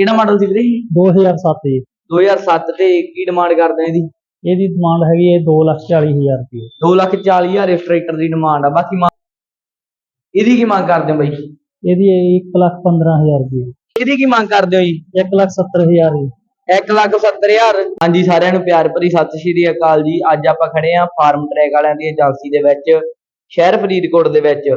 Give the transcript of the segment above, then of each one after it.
ਕਿਹੜਾ ਮਾਡਲ ਸੀ ਵੀਰੇ? 2007 ਜੀ। 2007 ਤੇ ਕੀ ਡਿਮਾਂਡ ਕਰਦੇ ਆ ਇਹਦੀ? ਇਹਦੀ ਡਿਮਾਂਡ ਹੈਗੀ ਹੈ 240000 ਰੁਪਏ। 2 ਲੱਖ 40 ਹਜ਼ਾਰ ਇਸ ਟਰੈਕਟਰ ਦੀ ਡਿਮਾਂਡ ਆ। ਬਾਕੀ ਮੰਗ- ਇਹਦੀ ਕੀ ਮੰਗ ਕਰਦੇ ਹੋ ਬਾਈ? ਇਹਦੀ 115000 ਰੁਪਏ। ਇਹਦੀ ਕੀ ਮੰਗ ਕਰਦੇ ਹੋ ਜੀ? 170000 ਜੀ। 1 ਲੱਖ 70 ਹਜ਼ਾਰ। ਹਾਂਜੀ ਸਾਰਿਆਂ ਨੂੰ ਪਿਆਰ ਭਰੀ ਸਤਿ ਸ਼੍ਰੀ ਅਕਾਲ ਜੀ। ਅੱਜ ਆਪਾਂ ਖੜੇ ਆਂ ਫਾਰਮ ਟਰੈਕ ਵਾਲਿਆਂ ਦੀ ਏਜੰਸੀ ਦੇ ਵਿੱਚ ਸ਼ਹਿਰ ਫਰੀਦਕੋਟ ਦੇ ਵਿੱਚ।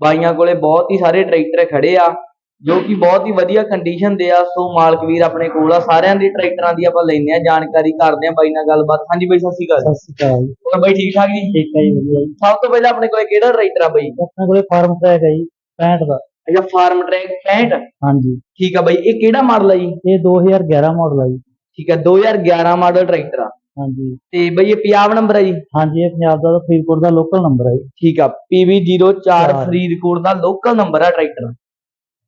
ਬਾਈਆਂ ਕੋਲੇ ਬਹੁਤ ਹੀ ਸਾਰੇ ਟਰੈਕਟਰ ਖੜੇ ਆ। ਜੋ ਕਿ ਬਹੁਤ ਹੀ ਵਧੀਆ ਕੰਡੀਸ਼ਨ ਦੇ ਆ। ਸੋ ਮਾਲਕ ਵੀਰ ਆਪਣੇ ਕੋਲ ਆ। ਸਾਰਿਆਂ ਦੀ ਟਰੈਕਟਰਾਂ ਦੀ ਆਪਾਂ ਲੈਂਦੇ ਆ ਜਾਣਕਾਰੀ ਕਰਦੇ ਆ ਬਾਈ ਨਾਲ ਗੱਲਬਾਤ। ਹਾਂਜੀ ਬਾਈ ਸਤਿ ਸ਼੍ਰੀ ਅਕਾਲ ਸਤਿ ਸ਼੍ਰੀ ਅਕਾਲ ਜੀ। ਹੋਰ ਬਾਈ ਠੀਕ ਠਾਕ ਜੀ? ਠੀਕ ਹੈ ਜੀ ਵਧੀਆ ਜੀ। ਸਭ ਤੋਂ ਪਹਿਲਾਂ ਆਪਣੇ ਕੋਲੇ ਕਿਹੜਾ ਟਰੈਕਟਰ ਆ ਬਾਈ? ਆਪਣੇ ਕੋਲੇ ਫਾਰਮ ਟਰੈਕ ਹੈ ਜੀ 65 ਦਾ। ਅੱਛਾ ਫਾਰਮ ਟਰੈਕ 65 ਹਾਂਜੀ। ਠੀਕ ਆ ਬਾਈ ਇਹ ਕਿਹੜਾ ਮਾਡਲ ਆ ਜੀ? ਇਹ 2011 ਮਾਡਲ ਹੈ ਜੀ। ਠੀਕ ਆ 2011 ਮਾਡਲ ਟਰੈਕਟਰ ਆ। ਹਾਂਜੀ। ਤੇ ਬਈ ਇਹ ਪੰਜਾਬ ਨੰਬਰ ਆ ਜੀ? ਹਾਂਜੀ ਇਹ ਪੰਜਾਬ ਦਾ ਫਰੀਦਕੋਟ ਦਾ ਲੋਕਲ ਨੰਬਰ ਹੈ ਜੀ। ਠੀਕ ਆ PV04 ਚਾਰ। ਫਰੀਦਕੋਟ ਦਾ ਲੋਕਲ ਨੰਬਰ ਆ ਟਰੈਕਟਰ।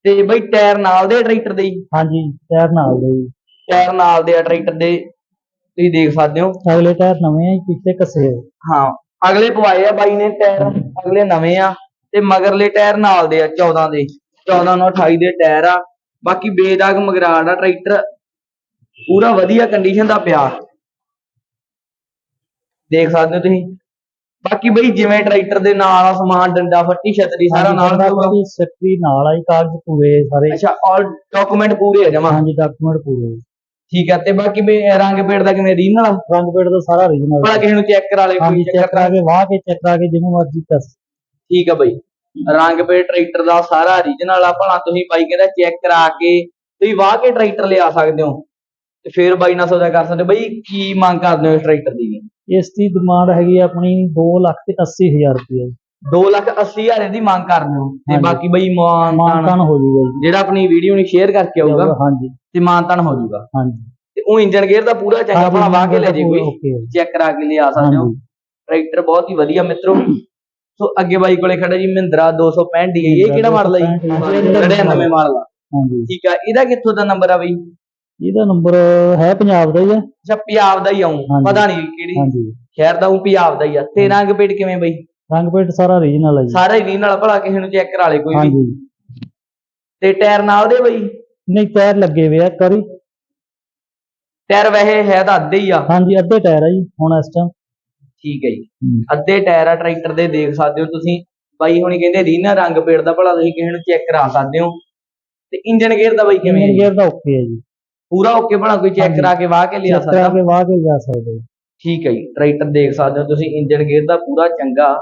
ਤੇ ਬਈ ਟਾਇਰ ਨਾਲ ਦੇ ਟਰੈਕਟਰ ਦੇ ਹਾਂਜੀ ਟਾਇਰ ਨਾਲ ਦੇ ਜੀ। ਟਾਇਰ ਨਾਲ ਦੇ ਆ ਟਰੈਕਟਰ ਦੇ। ਤੁਸੀਂ ਦੇਖ ਸਕਦੇ ਹੋ। ਅਗਲੇ ਟਾਇਰ ਨਵੇਂ ਆ ਪਿੱਛੇ ਕੱਸੇ ਹਾਂ ਅਗਲੇ ਪਵਾਏ ਆ ਬਾਈ ਨੇ ਟਾਇਰ ਅਗਲੇ ਨਵੇਂ ਆ ਤੇ ਮਗਰਲੇ ਟਾਇਰ ਨਾਲ ਦੇ ਆ 14 ਦੇ। 14 ਨਾਲ 28 ਦੇ ਟਾਇਰ ਆ। ਬਾਕੀ ਬੇਦਾਗ ਮਗਰਾੜ ਆ ਟਰੈਕਟਰ। ਪੂਰਾ ਵਧੀਆ ਕੰਡੀਸ਼ਨ ਦਾ ਪਿਆ। ਦੇਖ ਸਕਦੇ ਹੋ ਤੁਸੀਂ। ਬਾਕੀ ਬਈ ਜਿਵੇਂ ਟਰੈਕਟਰ ਦੇ ਨਾਲ ਆ ਸਮਾਨ ਡੰਡਾ ਫੱਟੀ ਛਤਰੀ ਸਾਰਾ ਨਾਲ ਦੀ ਸੈਕਟਰੀ ਨਾਲ ਆਈ ਕਾਗਜ਼ ਪੂਰੇ ਸਾਰੇ। ਅੱਛਾ ਆਲ ਡਾਕੂਮੈਂਟ ਪੂਰੇ ਆ ਜਮਾ? ਹਾਂਜੀ ਡਾਕੂਮੈਂਟ ਪੂਰੇ। ਠੀਕ ਆ ਤੇ ਬਾਕੀ ਬਈ ਰੰਗ ਪੇੜ ਦਾ ਕਿਵੇਂ ਰੀਨਲ ਰੰਗ ਪੇੜ ਦਾ ਸਾਰਾ ਰੀਜਨਲ ਭਲਾ ਕਿਸੇ ਨੂੰ ਚੈੱਕ ਕਰਾ ਲੇ ਹਾਂਜੀ ਕੋਈ ਚੈੱਕ ਕਰਾ ਕੇ ਵਾਹ ਕੇ ਚੈੱਕ ਕਰਾ ਕੇ ਜਿਵੇਂ ਮਰਜ਼ੀ ਕਰ ਠੀਕ ਆ ਬਈ। ਰੰਗ ਪੇੜ ਟਰੈਕਟਰ ਦਾ ਸਾਰਾ ਰੀਜਨਲ ਆ ਭਲਾ ਤੁਸੀਂ ਬਾਈ ਕਹਿੰਦਾ ਚੈੱਕ ਕਰਾ ਕੇ ਤੁਸੀਂ ਵਾਹ ਕੇ ਟਰੈਕਟਰ ਲਿਆ ਸਕਦੇ ਹੋ। ਤੇ ਫਿਰ ਬਾਈ ਨਾਲ ਸੌਦਾ ਕਰ ਸਕਦੇ ਹੋ। ਬਈ ਕੀ ਮੰਗ ਕਰਦੇ ਹੋ ਇਸ ਟਰੈਕਟਰ ਦੀ? ਇਸ ਦੀ ਡਿਮਾਂਡ ਹੈਗੀ ਆ ਆਪਣੀ 2 ਲੱਖ ਤੇ 80000 ਰੁਪਏ 2 ਲੱਖ 80 ਹਜ਼ਾਰ ਦੀ ਮੰਗ ਕਰਦੇ ਹੋ ਤੇ ਹਾਂਜੀ। ਬਾਕੀ ਬਈ ਮਾਨਤਾਨ ਮਾਨਤਾਨ ਹੋ ਜੂਗਾ ਜੀ। ਜਿਹੜਾ ਆਪਣੀ ਵੀਡੀਓ ਨੂੰ ਸ਼ੇਅਰ ਕਰਕੇ ਆਊਗਾ ਹਾਂਜੀ। ਤੇ ਮਾਨਤਾਨ ਹੋ ਜਾਊਗਾ ਹਾਂਜੀ। ਤੇ ਉਹ ਇੰਜਨ ਗੇਅਰ ਦਾ ਪੂਰਾ ਚੰਗਾ ਭਲਾ ਵਾਹ ਕੇ ਲੈ ਜੇ ਕੋਈ ਓਕੇ ਚੈੱਕ ਕਰਾ ਕੇ ਲਿਆ ਸਕਦੇ ਹੋ। ਹਾਂਜੀ। ਟਰੈਕਟਰ ਬਹੁਤ ਹੀ ਵਧੀਆ ਮਿੱਤਰੋ। ਸੋ ਅੱਗੇ ਬਾਈ ਕੋਲੇ ਖੜਾ ਜੀ ਮਹਿੰਦਰਾ 265 ਡੀ ਇਹ ਕਿਹੜਾ ਮਾਡਲ ਹੈ ਜੀ? 265 99 ਮਾਡਲ ਆ ਹਾਂਜੀ। ਠੀਕ ਆ ਇਹਦਾ ਕਿੱਥੋਂ ਦਾ ਨੰਬਰ ਆ ਬਈ? ਇਹਦਾ ਨੰਬਰ ਹੈ ਪੰਜਾਬ ਦਾ ਹੀ ਆ। ਅੱਛਾ ਪੰਜਾਬ ਦਾ ਹੀ ਆਉਂ ਹਾਂਜੀ। ਪਤਾ ਨਹੀਂ ਕਿਹੜੀ ਹਾਂਜੀ। ਸ਼ਹਿਰ ਦਾ ਉਹ ਪੰਜਾਬ ਦਾ ਹੀ ਆ। ਤੇ ਰੰਗ ਪੇਟ ਕਿਵੇਂ ਬਈ? ਰੰਗ ਪੇਟ ਸਾਰਾ ਰੀਜਨਲ ਹੈ ਜੀ। ਸਾਰਾ ਹੀ ਨਾਲ ਭਲਾ ਕਿਸੇ ਨੂੰ ਚੈੱਕ ਕਰਾ ਲੇ ਕੋਈ ਵੀ। ਹਾਂਜੀ। ਤੇ ਟਾਇਰ ਨਾਲ ਦੇ ਬਈ? ਨਹੀਂ ਟਾਇਰ ਲੱਗੇ ਹੋਏ ਆ ਕਰੀ ਟਾਇਰ ਵੈਸੇ ਹੈ ਤਾਂ ਅੱਧੇ ਹੀ ਆ। ਹਾਂਜੀ ਅੱਧੇ ਟਾਇਰ ਆ ਜੀ ਹੁਣ ਇਸ ਟਾਈਮ ਠੀਕ ਹੈ ਜੀ। ਅੱਧੇ ਟਾਇਰ ਆ ਟਰੈਕਟਰ ਦੇ ਦੇਖ ਸਕਦੇ ਹੋ ਤੁਸੀਂ। ਬਾਈ ਹੁਣੀ ਕਹਿੰਦੇ ਰੀਨਾ ਰੰਗ ਪੇਟ ਦਾ ਭਲਾ ਤੁਸੀਂ ਕਿਸੇ ਨੂੰ ਚੈੱਕ ਕਰਾ ਸਕਦੇ ਹੋ। ਤੇ ਇੰਜਨ ਗੇਅਰ ਦਾ ਬਾਈ ਕਿਵੇਂ ਹੈ ਇੰਜਨ ਜੀ? ਗੇਅਰ ਦਾ ਓਕੇ ਹੈ ਜੀ। ਪੂਰਾ ਓਕੇ ਭਲਾ ਕੋਈ ਚੈੱਕ। ਕਰਾ ਕੇ ਵਾਹ ਕੇ ਲਿਆ ਚੈੱਕ ਕਰਾ ਸਕਦਾ ਕੇ ਵਾਹ ਕੇ ਜਾ ਸਕਦੇ। ਠੀਕ ਹੈ ਜੀ ਟਰੈਕਟਰ ਦੇਖ ਸਕਦੇ ਹੋ ਤੁਸੀਂ ਇੰਜਨ ਗੇਅਰ ਦਾ ਪੂਰਾ ਚੰਗਾ।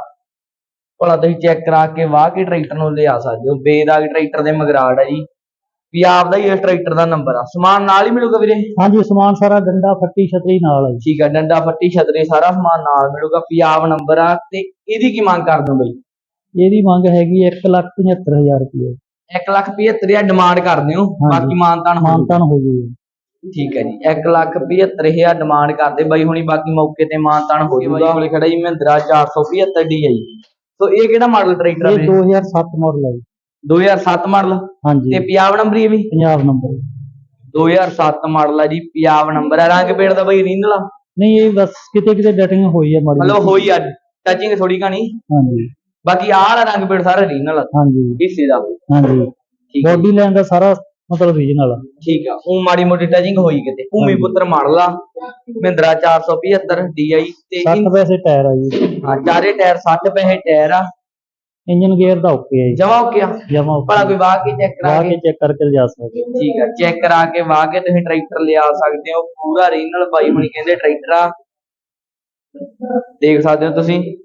ਭਲਾ ਤੁਸੀਂ ਚੈੱਕ ਕਰਾ ਕੇ ਵਾਹ ਕੇ ਟਰੈਕਟਰ ਨੂੰ ਲਿਆ ਸਕਦੇ ਹੋ। ਬੇਦਾਗ ਟਰੈਕਟਰ ਦੇ ਮਗਰਾੜ ਹੈ ਜੀ। ਪੰਜਾਬ ਦਾ ਹੀ ਇਸ ਟਰੈਕਟਰ ਦਾ ਨੰਬਰ ਆ। ਸਮਾਨ ਨਾਲ ਹੀ ਮਿਲੂਗਾ ਵੀਰੇ? ਹਾਂਜੀ ਸਮਾਨ ਸਾਰਾ ਡੰਡਾ ਫੱਟੀ ਛਤਰੀ ਨਾਲ ਹੈ ਠੀਕ ਆ ਡੰਡਾ ਫੱਟੀ ਛਤਰੀ ਸਾਰਾ ਸਮਾਨ ਨਾਲ ਮਿਲੂਗਾ। ਪੰਜਾਬ ਨੰਬਰ ਆ ਤੇ ਇਹਦੀ ਕੀ ਮੰਗ ਕਰਦੇ ਹੋ ਬਈ? ਇਹਦੀ ਮੰਗ ਹੈਗੀ 175000 ਰੁਪਏ। 1 ਲੱਖ 75000 ਡਿਮਾਂਡ ਕਰਦੇ ਹੋ। ਬਾਕੀ ਮਾਨਤਾਨ ਹੋ ਮਾਨਤਾਨ ਹੋ ਜੂਗਾ ਠੀਕ ਹੈ ਜੀ 1 ਲੱਖ 75000 ਡਿਮਾਂਡ ਕਰਦੇ ਬਾਈ ਹੁਣੀ ਬਾਕੀ ਮੌਕੇ ਤੇ ਮਾਨਤਾਨ ਹੋ ਜਾਊਗਾ। ਕੋਲੇ ਖੜਾ ਜੀ ਮਹਿੰਦਰਾ 475 ਡੀ ਹੈ ਜੀ। ਸੋ ਇਹ ਕਿਹੜਾ ਮਾਡਲ ਟਰੈਕਟਰ ਇਹ ਹੈ 2007 ਮਾਡਲ ਹੈ ਜੀ। 2007 ਮਾਡਲ ਹਾਂਜੀ। ਤੇ ਪੰਜਾਬ ਨੰਬਰ ਹੀ ਹੈ ਵੀ? ਪੰਜਾਬ ਨੰਬਰ। 2007 ਮਾਡਲ ਆ ਜੀ ਪੰਜਾਬ ਨੰਬਰ ਆ। ਰੰਗ ਪੇੜ ਦਾ ਬਾਈ ਰੀਨਲ ਨਹੀਂ ਇਹ ਬਸ ਕਿਤੇ ਕਿਤੇ ਡਟਿੰਗ ਹੋਈ ਹੈ ਮਾੜੀ ਮਤਲਬ ਹੋਈ ਆ ਟੱਚਿੰਗ ਥੋੜੀ ਘਣੀ। ਹਾਂਜੀ। ਬਾਕੀ ਆਹ ਵਾਲਾ ਰੰਗ ਪੇੜ ਸਾਰਾ ਰੀਨਲ ਆ। ਹਾਂਜੀ। ਹਿੱਸੇ ਦਾ। ਹਾਂਜੀ। ਠੀਕ ਹੈ। ਬੋਡੀ ਲਾਈਨ ਦਾ ਸਾਰਾ ਮਤਲਬ ਰੀਜਨਲ ਆ। ਠੀਕ ਆ। ਉਹ ਮਾੜੀ ਮੋਟੀ ਟੱਚਿੰਗ ਹੋਈ ਕਿਤੇ। ਭੂਮੀ। ਪੁੱਤਰ ਮਾਡਲ ਆ। ਮਹਿੰਦਰਾ 475 DI ਤੇ 60 ਇਨ- ਪੈਸੇ ਟਾਇਰ ਆ ਜੀ। ਹਾਂ ਚਾਰੇ ਟਾਇਰ 60 ਪੈਸੇ ਟਾਇਰ ਆ। ਇੰਜਨ ਗੇਅਰ ਦਾ ਓਕੇ ਹੈ ਜੀ। ਜਮਾ ਹੋ ਗਿਆ ਜਮਾ ਭਲਾ ਕੋਈ ਵਾਹ ਕੇ ਚੈੱਕ ਕਰਾ ਕੇ। ਚੈੱਕ ਕਰਕੇ ਲਿਜਾ ਸਕਦੇ। ਠੀਕ ਆ। ਚੈੱਕ ਕਰਾ ਕੇ ਵਾਹ ਕੇ ਤੁਸੀਂ ਟਰੈਕਟਰ ਲਿਆ ਸਕਦੇ ਹੋ। ਪੂਰਾ ਰੀਨਲ ਬਾਈ ਹੁਣੀ ਕਹਿੰਦੇ ਟਰੈਕਟਰ ਆ। ਦੇਖ ਸਕਦੇ ਹੋ ਤੁਸੀਂ।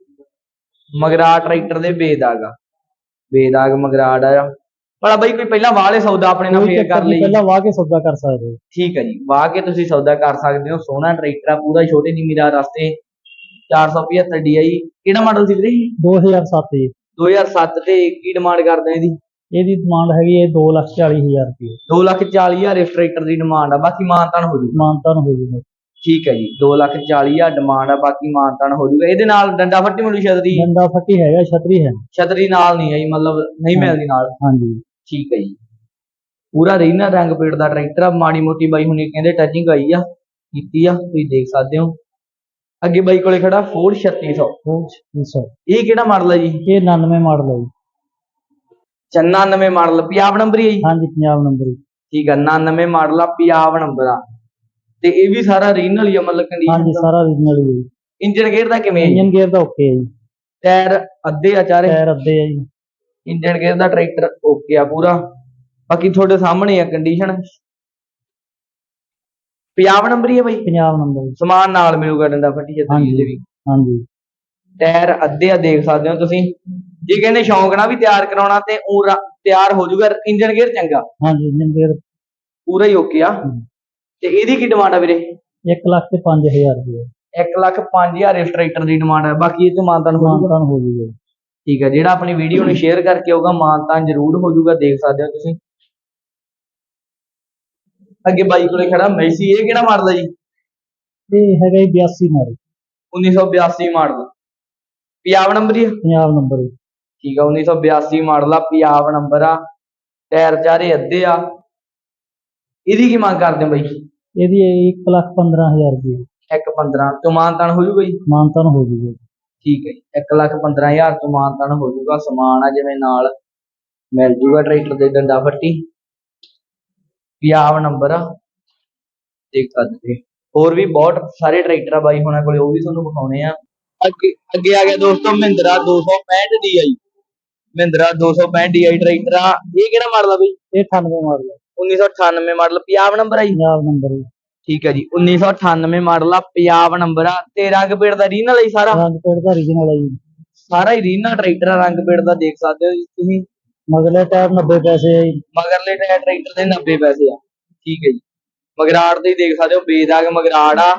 ਮਗਰਾ ਟਰੈਕਟਰ ਦੇ ਬੇਦਾਗ ਆ। ਬੇਦਾਗ ਮਗਰਾੜ ਆ। ਭਲਾ ਬਾਈ ਕੋਈ ਪਹਿਲਾਂ ਵਾਲੇ ਸੌਦਾ ਆਪਣੇ ਨਾਲ ਫੇਰ ਕਰ ਲਈ ਪਹਿਲਾਂ ਵਾਹ ਕੇ ਸੌਦਾ ਕਰ ਸਕਦੇ ਹੋ। ਠੀਕ ਹੈ ਜੀ ਵਾਹ ਕੇ ਤੁਸੀਂ ਸੌਦਾ ਕਰ ਸਕਦੇ ਹੋ। ਸੋਹਣਾ ਟਰੈਕਟਰ ਆ ਪੂਰਾ ਛੋਟੇ ਜ਼ਿਮੀਦਾਰ ਵਾਸਤੇ। 475 DI ਕਿਹੜਾ ਮਾਡਲ ਸੀ ਵੀਰੇ? 2007 ਜੀ। 2007 ਤੇ ਕੀ ਡਿਮਾਂਡ ਕਰਦੇ ਆ ਇਹਦੀ? ਇਹਦੀ ਡਿਮਾਂਡ ਹੈਗੀ ਹੈ 240000 ਰੁਪਏ। 2 ਲੱਖ 40 ਹਜ਼ਾਰ ਇਸ ਟਰੈਕਟਰ ਦੀ ਡਿਮਾਂਡ ਆ। ਬਾਕੀ ਮਾਨਤਾਨ ਹੋ ਜੂਗਾ। ਮਾਨਤਾਨ ਹੋ ਜੂਗਾ। ਠੀਕ ਹੈ ਜੀ 2 ਲੱਖ 40 ਹਜ਼ਾਰ ਡਿਮਾਂਡ ਆ ਬਾਕੀ ਮਾਨਤਾਨ ਹੋ ਜੂਗਾ। ਇਹਦੇ ਨਾਲ ਡੰਡਾ ਫੱਟੀ ਮਿਲੂ ਛਤਰੀ? ਡੰਡਾ ਫੱਟੀ ਹੈਗਾ ਛਤਰੀ ਹੈ। ਛਤਰੀ ਨਾਲ ਨਹੀਂ ਆਈ ਮਤਲਬ ਨਹੀਂ ਮਿਲਦੀ ਨਾਲ। ਹਾਂਜੀ। ਠੀਕ ਹੈ ਜੀ। ਪੂਰਾ ਰੀਨਾ ਰੰਗ ਪੇੜ ਦਾ ਟਰੈਕਟਰ ਆ ਮਾੜੀ ਮੋਟੀ ਬਾਈ ਹੁਣੇ ਕਹਿੰਦੇ ਟੱਚਿੰਗ ਆਈ ਆ ਕੀਤੀ ਆ ਤੁਸੀਂ ਦੇਖ ਸਕਦੇ ਹੋ। ਅੱਗੇ ਬਾਈ ਕੋਲੇ ਖੜਾ ਫੋਰਡ 3600 ਉਹ 600 ਇਹ ਕਿਹੜਾ ਮਾਡਲ ਹੈ ਜੀ? ਇਹ 99 ਮਾਡਲ ਹੈ ਜੀ। 99 ਮਾਡਲ ਪੰਜਾਬ ਨੰਬਰ ਹੀ ਹੈ ਜੀ। ਹਾਂਜੀ ਪੰਜਾਬ ਨੰਬਰ। ਜੀ ਠੀਕ ਆ 99 ਮਾਡਲ ਆ ਪੰਜਾਬ ਨੰਬਰ ਆ। ਤੇ ਇਹ ਵੀ ਸਾਰਾ ਰੀਜਨਲ ਹੀ ਆ ਮਤਲਬ ਹਾਂਜੀ ਕੰਡੀਸ਼ਨ ਸਾਰਾ ਰੀਜਨਲ ਹੀ ਹੈ ਜੀ। ਇੰਜਨ ਗੇਅਰ ਦਾ ਕਿਵੇਂ ਹੈ ਜੀ? ਇੰਜਨ ਗੇਅਰ ਦਾ ਓਕੇ ਹੈ ਜੀ। ਟਾਇਰ ਅੱਧੇ ਆ ਚਾਰੇ? ਟਾਇਰ ਅੱਧੇ ਆ ਜੀ। ਇੰਜਨ ਗੇਅਰ ਦਾ ਟਰੈਕਟਰ ਓਕੇ ਆ ਪੂਰਾ। ਬਾਕੀ ਤੁਹਾਡੇ ਸਾਹਮਣੇ ਆ ਕੰਡੀਸ਼ਨ ਪੰਜਾਬ ਨੰਬਰ ਹੀ ਹੈ ਬਾਈ? ਪੰਜਾਬ ਨੰਬਰ ਜੀ। ਸਮਾਨ ਨਾਲ ਮਿਲੂਗਾ ਡੰਡਾ ਫੱਟੀ ਛਤਰੀ ਹਾਂਜੀ। ਵੀ। ਹਾਂਜੀ। ਟਾਇਰ ਅੱਧੇ ਆ ਦੇਖ ਸਕਦੇ ਹੋ ਤੁਸੀਂ। ਜੇ ਕਹਿੰਦੇ ਸ਼ੌਂਕ ਨਾਲ ਵੀ ਤਿਆਰ ਕਰਾਉਣਾ ਤੇ ਰਾ- ਤਿਆਰ ਹੋ ਜਾਊਗਾ ਇੰਜਨ ਗੇਅਰ ਚੰਗਾ। ਹਾਂਜੀ ਇੰਜਨ ਗੇਅਰ। ਪੂਰਾ ਹੀ ਓਕੇ ਆ। ਤੇ ਇਹਦੀ ਕੀ ਡਿਮਾਂਡ ਆ ਵੀਰੇ? 1 ਲੱਖ ਤੇ 5000 ਰੁਪਏ 1 ਲੱਖ 5000 ਇਸ ਟਰੈਕਟਰ ਦੀ ਡਿਮਾਂਡ ਹੈ ਬਾਕੀ ਇਹ ਚ ਮਾਨਤਾਨ ਮਾਨਤਾਨ ਹੋ ਜੂਗਾ। ਠੀਕ ਹੈ ਜਿਹੜਾ ਆਪਣੀ ਵੀਡੀਓ ਨੂੰ ਸ਼ੇਅਰ ਕਰਕੇ ਆਊਗਾ ਮਾਨਤਾਨ ਜ਼ਰੂਰ ਹੋ ਜਾਊਗਾ ਦੇਖ ਸਕਦੇ ਹੋ ਤੁਸੀਂ। ਅੱਗੇ ਬਾਈ ਕੋਲੇ ਖੜਾ ਮੈਸੀ ਇਹ ਕਿਹੜਾ ਮਾਡਲ ਹੈ ਜੀ? ਤੇ ਹੈਗਾ ਜੀ 82 ਮਾਡਲ 1982 ਮਾਡਲ ਪੰਜਾਬ ਨੰਬਰ ਹੀ? ਪੰਜਾਬ ਨੰਬਰ। ਠੀਕ ਆ 1982 ਮਾਡਲ ਆ ਪੰਜਾਬ ਨੰਬਰ ਆ ਟਾਇਰ ਚਾਰੇ ਅੱਧੇ ਆ। ਇਹਦੀ ਕੀ ਮੰਗ ਕਰਦੇ ਹੋ ਬਾਈ? ਇਹਦੀ 1 ਲੱਖ 15000 ਰੁਪਏ 1 15 ਤੋਂ ਮਾਨਤਾਨ ਹੋ ਜਾਊਗਾ ਜੀ? ਮਾਨਤਾਨ ਹੋ ਜੂਗਾ। ਠੀਕ ਹੈ ਜੀ 1 ਲੱਖ 15000 ਤੋਂ ਮਾਨਤਾਨ ਹੋ ਜਾਊਗਾ ਸਮਾਨ ਆ ਜਿਵੇਂ ਨਾਲ ਮਿਲ ਜੂਗਾ ਟਰੈਕਟਰ ਦੇ ਡੰਡਾ ਫੱਟੀ। ਪੰਜਾਬ ਨੰਬਰ ਆ। ਦੇਖ ਸਕਦੇ। ਹੋਰ ਵੀ ਬਹੁਤ ਸਾਰੇ ਟਰੈਕਟਰ ਆ ਬਾਈ ਹੁਣਾਂ ਕੋਲੇ ਉਹ ਵੀ ਤੁਹਾਨੂੰ ਵਿਖਾਉਣੇ ਆ। ਅੱਗੇ ਅੱਗੇ ਆ ਗਿਆ ਦੋਸਤੋ Mahindra 265 DI Mahindra 265 DI tractor ਆ। ਇਹ ਕਿਹੜਾ ਮਾਡਲ ਆ ਬਈ? ਇਹ 98 ਮਾਡਲ 1998 ਮਾਡਲ ਪੰਜਾਬ ਨੰਬਰ ਆ ਜੀ। ਪੰਜਾਬ ਨੰਬਰ ਜੀ। ਠੀਕ ਹੈ ਜੀ 1998 ਮਾਡਲ ਆ ਪੰਜਾਬ ਨੰਬਰ ਆ। ਤੇ ਰੰਗ ਪੇੜ ਦਾ ਰੀਨਲ ਹੀ ਸਾਰਾ। ਰੰਗ ਪੇੜ ਦਾ ਰੀਜਨਲ ਹੈ ਜੀ ਸਾਰਾ ਹੀ ਰੀਨਾ ਟਰੈਕਟਰ ਆ ਰੰਗ ਪੇੜ ਦਾ ਦੇਖ ਸਕਦੇ ਹੋ ਜੀ ਤੁਸੀਂ। ਮਗਲੇ ਟਾਇਰ 90 ਪੈਸੇ ਹੈ ਜੀ। ਮਗਰਲੇ ਟਾਇਰ ਟਰੈਕਟਰ ਦੇ 90 ਪੈਸੇ ਆ। ਠੀਕ ਹੈ ਜੀ। ਮਗਰਾੜ ਦੇ ਦੇਖ ਸਕਦੇ ਹੋ ਬੇਦਾਗ ਮਗਰਾੜ ਆ।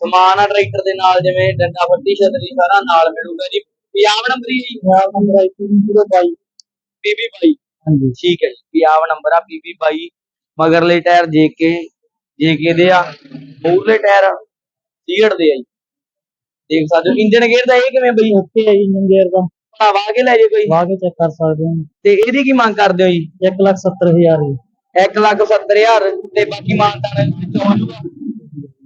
ਸਮਾਨ ਆ ਟਰੈਕਟਰ ਦੇ ਨਾਲ ਜਿਵੇਂ ਡੰਡਾ ਫੱਟੀ ਛਤਰੀ ਸਾਰਾ ਨਾਲ ਮਿਲੂਗਾ ਜੀ। ਪੰਜਾਬ ਨੰਬਰ ਹੀ ਜੀ। ਪੰਜਾਬ ਨੰਬਰ ਹੈ 022 ਪੀਬੀ ਬਾਈ। ਹਾਂਜੀ। ਠੀਕ ਹੈ ਜੀ ਪੰਜਾਬ ਨੰਬਰ ਆ ਪੀਬੀ ਬਾਈ। ਮਗਰਲੇ ਟਾਇਰ ਜੇਕੇ ਜੇਕੇ ਦੇ ਆ ਮੂਰਲੇ ਟਾਇਰ ਸੀੜ ਦੇ ਆ ਜੀ। ਦੇਖ ਸਕਦੇ ਹੋ ਇੰਜਨ ਗੇਅਰ ਦਾ ਇਹ ਕਿਵੇਂ ਬਈ? ਓਕੇ ਹੈ ਜੀ ਇੰਜਨ ਗੇਅਰ ਦਾ। ਭਰਾਵਾ ਕੇ ਲੈ ਜੇ ਕੋਈ। ਵਾਹ ਕੇ ਚੈੱਕ ਕਰ ਸਕਦੇ ਹੋ। ਤੇ ਇਹਦੀ ਕੀ ਮੰਗ ਕਰਦੇ ਹੋ ਜੀ? 1 ਲੱਖ 70000 ਜੀ। 1 ਲੱਖ 70000 ਤੇ ਬਾਕੀ ਮਾਨਤਾਨ ਵਿੱਚ ਹੋ ਜਾਊਗਾ?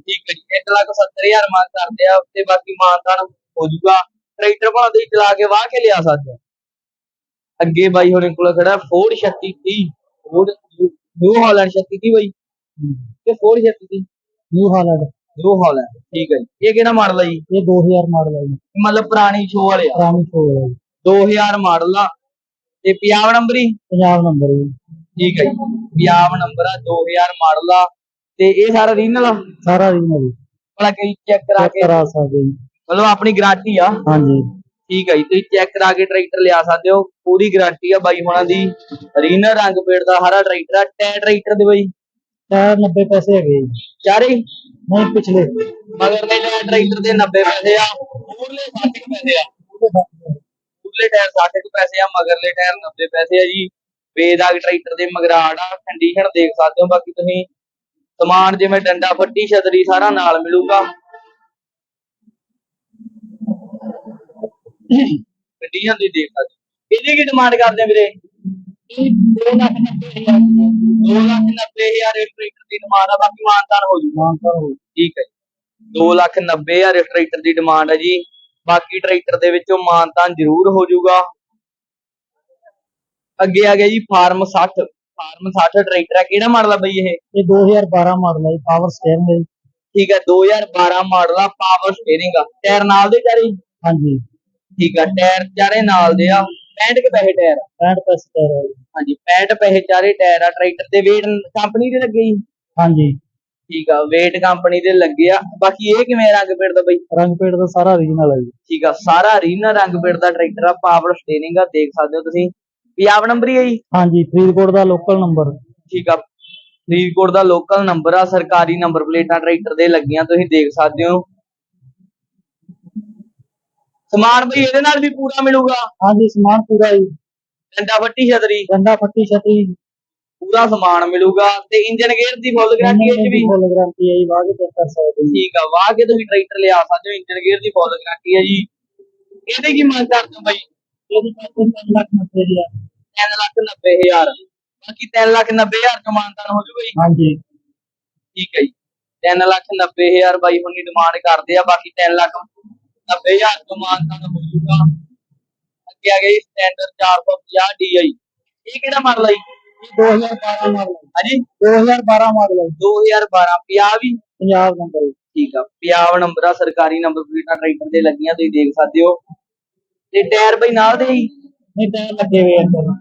ਠੀਕ ਹੈ ਜੀ 1 ਲੱਖ 70000 ਮੰਗ ਕਰਦੇ ਆ ਤੇ ਬਾਕੀ ਮਾਨਤਾਨ ਹੋ ਜਾਊਗਾ। ਟਰੈਕਟਰ ਭਾਵੇਂ ਤੁਸੀਂ ਚਲਾ ਕੇ ਵਾਹ ਕੇ ਲਿਆ ਸਕਦੇ ਹੋ। ਅੱਗੇ ਬਾਈ ਹੋਣੇ ਕੋਲ ਖੜਾ ਫੋਰਡ 3630 ਫੋਰਡ ਨਿਊ ਹਾਲੈਂਡ 3630 ਬਾਈ। ਤੇ Ford 3630 New Holland New Holland ਠੀਕ ਹੈ ਜੀ। ਇਹ ਕਿਹੜਾ ਮਾਡਲ ਜੀ? ਇਹ 2000 ਮਾਡਲ ਹੈ ਜੀ। ਮਤਲਬ ਪੁਰਾਣੀ ਸ਼ੋ ਵਾਲੇ ਆ। ਪੁਰਾਣੀ ਸ਼ੋ ਹੈ ਜੀ। 2000 ਮਾਡਲ ਆ। ਤੇ ਪੰਜਾਬ ਨੰਬਰ? ਹੀ ਪੰਜਾਬ ਨੰਬਰ ਜੀ। ਠੀਕ ਹੈ ਜੀ। ਪੰਜਾਬ ਨੰਬਰ ਆ 2000 ਮਾਡਲ ਆ। ਤੇ ਇਹ ਸਾਰਾ ਰੀਨਲ ਆ? ਸਾਰਾ ਰੀਜਨਲ ਜੀ। ਭਲਾ ਕਈ ਚੈੱਕ ਕਰਾ ਕੇ। ਕਰਾ ਸਕਦੇ ਜੀ। ਮਤਲਬ ਆਪਣੀ ਗਾਰੰਟੀ ਆ? ਹਾਂਜੀ। ਠੀਕ ਹੈ ਜੀ ਤੁਸੀਂ ਚੈੱਕ ਕਰਾ ਕੇ ਟਰੈਕਟਰ ਲਿਆ ਸਕਦੇ ਹੋ ਪੂਰੀ ਗਾਰੰਟੀ ਆ ਬਾਈ ਹੋਣਾ ਦੀ। ਰੀਨਰ ਰੰਗ ਪੇੜ ਦਾ ਹਰਾ ਟਰੈਕਟਰ ਆ ਟਾਇਰ ਟਰੈਕਟਰ ਦੇ ਬਾਈ। ਟਾਇਰ 90 ਪੈਸੇ ਹੈਗੇ ਜੀ। ਚਾਰੇ? ਨਹੀਂ ਪਿਛਲੇ। ਮਗਰਲੇ ਟਾਇਰ ਟਰੈਕਟਰ ਦੇ 90 ਪੈਸੇ ਆ ਮੂਰਲੇ 60 ਕੁ ਪੈਸੇ ਆ। ਮੂਰਲੇ ਟਾਇਰ 60 ਕੁ ਪੈਸੇ ਆ ਮਗਰਲੇ ਟਾਇਰ 90 ਪੈਸੇ ਆ ਜੀ। ਬੇਦਾਗ ਟਰੈਕਟਰ ਦੇ ਮਗਰਾੜ ਆ ਕੰਡੀਸ਼ਨ ਦੇਖ ਸਕਦੇ ਹੋ ਬਾਕੀ ਤੁਸੀਂ। ਸਮਾਨ ਜਿਵੇਂ ਡੰਡਾ ਫੱਟੀ ਛਤਰੀ ਸਾਰਾ ਨਾਲ ਮਿਲੂਗਾ। ਕੰਡੀਸ਼ਨ ਦੀ ਦੇਖ ਸਕਦੇ। ਇਹਦੀ ਕੀ ਡਿਮਾਂਡ ਕਰਦੇ ਆ ਵੀਰੇ? 2 ਲੱਖ 90 ਹਜ਼ਾਰ 2 ਲੱਖ 90 ਹਜ਼ਾਰ ਇਸ ਟਰੈਕਟਰ ਦੀ ਡਿਮਾਂਡ ਆ ਬਾਕੀ ਮਾਨਤਾਨ ਹੋ ਜੂ। ਮਾਨਸਰ ਹੋ ਠੀਕ ਹੈ ਜੀ। 2 ਲੱਖ 90 ਹਜ਼ਾਰ ਇਸ ਟਰੈਕਟਰ ਦੀ ਡਿਮਾਂਡ ਹੈ ਜੀ। ਬਾਕੀ ਟਰੈਕਟਰ ਦੇ ਵਿੱਚੋਂ ਮਾਨਤਾਨ ਜ਼ਰੂਰ ਹੋ ਜਾਊਗਾ ਅੱਗੇ ਆ ਗਿਆ ਜੀ ਫਾਰਮ 60 ਫਾਰਮ 60 ਟਰੈਕਟਰ ਹੈ ਕਿਹੜਾ ਮਾਡਲ ਆ ਬਈ ਇਹ? ਇਹ 2012 ਮਾਡਲ ਹੈ ਜੀ ਪਾਵਰ ਸਟੀਅਰਿੰਗ ਹੈ ਠੀਕ ਹੈ 2012 ਮਾਡਲ ਆ ਪਾਵਰ ਸਟੀਅਰਿੰਗ ਆ। ਟਾਇਰ ਨਾਲ ਦੇ ਹੀ? ਹਾਂਜੀ। ਠੀਕ ਆ ਟਾਇਰ ਚਾਰੇ ਨਾਲ ਦੇ ਆ 65 ਕੇ ਪੈਸੇ ਟਾਇਰ ਆ। 65 ਪੈਸੇ ਟਾਇਰ ਜੀ। ਹਾਂਜੀ 65 ਪੈਸੇ ਚਾਰੇ ਟਾਇਰ ਆ ਟਰੈਕਟਰ ਦੇ ਵੇਟ ਕੰਪਨੀ ਦੇ ਲੱਗੇ ਜੀ। ਹਾਂਜੀ। ਠੀਕ ਆ ਵੇਟ ਕੰਪਨੀ ਦੇ ਲੱਗੇ ਆ। ਬਾਕੀ ਇਹ ਕਿਵੇਂ ਰੰਗ ਪੇੜ ਦਾ ਬਈ? ਰੰਗ ਪੇੜ ਦਾ ਸਾਰਾ ਰੀਜਨਲ ਹੈ ਜੀ। ਠੀਕ ਆ ਸਾਰਾ ਰੀਨਾ ਰੰਗ ਪੇੜ ਦਾ ਟਰੈਕਟਰ ਆ ਪਾਵਰ ਸਟੀਅਰਿੰਗ ਆ ਦੇਖ ਸਕਦੇ ਹੋ ਤੁਸੀਂ। ਪੰਜਾਬ ਨੰਬਰ ਹੀ ਹੈ ਜੀ? ਹਾਂਜੀ ਫਰੀਦਕੋਟ ਦਾ ਲੋਕਲ ਨੰਬਰ ਠੀਕ ਆ ਫਰੀਦਕੋਟ ਦਾ ਲੋਕਲ ਨੰਬਰ ਆ ਸਰਕਾਰੀ ਨੰਬਰ ਪਲੇਟਾਂ ਟਰੈਕਟਰ ਦੇ ਲੱਗੀਆਂ ਤੁਸੀਂ ਦੇਖ ਸਕਦੇ ਹੋ। ਸਮਾਨ ਵੀ ਇਹਦੇ ਨਾਲ ਵੀ ਪੂਰਾ ਮਿਲੂਗਾ। ਹਾਂਜੀ ਸਮਾਨ ਪੂਰਾ ਜੀ ਡੰਡਾ ਫੱਟੀ ਛਤਰੀ। ਗੰਦਾ ਫੱਟੀ ਛਤਰੀ। ਪੂਰਾ ਸਮਾਨ ਮਿਲੂਗਾ ਤੇ ਇੰਜਨ ਗੇਅਰ ਦੀ ਫੁੱਲ ਗਾਰੰਟੀ ਇਹ 'ਚ ਵੀ। ਫੁੱਲ ਗਾਰੰਟੀ ਹੈ ਜੀ ਵਾਹ ਕੇ ਚੈੱਕ ਕਰ ਸਕਦੇ ਜੀ। ਠੀਕ ਆ ਵਾਹ ਕੇ ਤੁਸੀਂ ਟਰੈਕਟਰ ਲਿਆ ਸਕਦੇ ਹੋ ਇੰਜਨ ਗੇਅਰ ਦੀ ਫੁੱਲ ਗਾਰੰਟੀ ਹੈ ਜੀ। ਇਹਦੇ ਕੀ ਮੰਗ ਕਰਦੇ ਹੋ ਬਾਈ? ਇਹਦੀ ਪੈਸੇ 3 ਲੱਖ 90 ਹਜ਼ਾਰ। 3 ਲੱਖ 90 ਹਜ਼ਾਰ। ਬਾਕੀ 3 ਲੱਖ 90 ਹਜ਼ਾਰ ਮਾਨਤਾਨ ਹੋ ਜੂਗਾ ਜੀ ਹਾਂਜੀ। ਠੀਕ ਹੈ ਜੀ। 3 ਲੱਖ 90 ਹਜ਼ਾਰ ਬਾਈ ਹੁਣੀ ਡਿਮਾਂਡ ਕਰਦੇ ਆ ਬਾਕੀ 3 ਲੱਖ 90 ਹਜ਼ਾਰ ਤੋਂ ਮਾਨਤਾਨ ਹੋ ਜੂਗਾ ਅੱਗੇ ਆ ਗਿਆ ਜੀ ਸਟੈਂਡਰਡ 450 DI ਇਹ ਕਿਹੜਾ ਮਾਡਲ ਹੈ ਜੀ? 2012 ਮਾਡਲ ਹਾਂਜੀ? 2012 ਮਾਡਲ 2012 ਪੰਜਾਬ ਵੀ? ਪੰਜਾਬ ਨੰਬਰ ਠੀਕ ਆ ਪੰਜਾਬ ਨੰਬਰ ਆ ਸਰਕਾਰੀ ਨੰਬਰ ਪਲੇਟਾਂ ਟਰੈਕਟਰ ਲੱਗੀਆਂ ਤੁਸੀਂ ਦੇਖ ਸਕਦੇ ਹੋ। ਤੇ ਟਾਇਰ ਬਈ ਨਾਲ ਦੇ ਹੀ ਨਹੀਂ ਟਾਇਰ ਲੱਗੇ ਹੋਏ ਅੰਦਰ